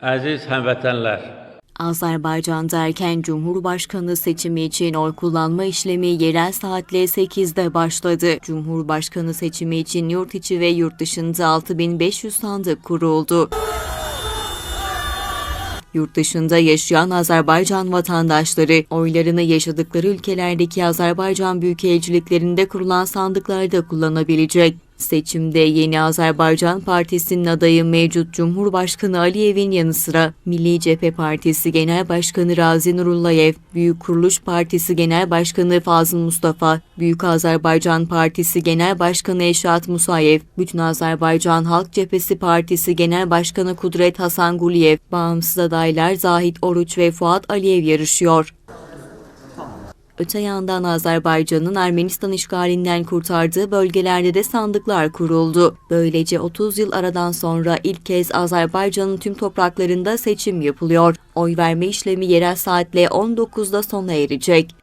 Əziz həmvətənlər, Azerbaycan'da erken Cumhurbaşkanı seçimi için oy kullanma işlemi yerel saatle 8'de başladı. Cumhurbaşkanı seçimi için yurt içi ve yurt dışında 6500 sandık kuruldu. Yurt dışında yaşayan Azerbaycan vatandaşları oylarını yaşadıkları ülkelerdeki Azerbaycan büyükelçiliklerinde kurulan sandıklarda kullanabilecek. Seçimde Yeni Azerbaycan Partisi'nin adayı mevcut Cumhurbaşkanı Aliyev'in yanı sıra Milli Cephe Partisi Genel Başkanı Razi Nurullayev, Büyük Kuruluş Partisi Genel Başkanı Fazıl Mustafa, Büyük Azerbaycan Partisi Genel Başkanı Eşat Musayev, Bütün Azerbaycan Halk Cephesi Partisi Genel Başkanı Kudret Hasan Guliyev, bağımsız adaylar Zahit Oruç ve Fuat Aliyev yarışıyor. Öte yandan Azerbaycan'ın Ermenistan işgalinden kurtardığı bölgelerde de sandıklar kuruldu. Böylece 30 yıl aradan sonra ilk kez Azerbaycan'ın tüm topraklarında seçim yapılıyor. Oy verme işlemi yerel saatle 19'da sona erecek.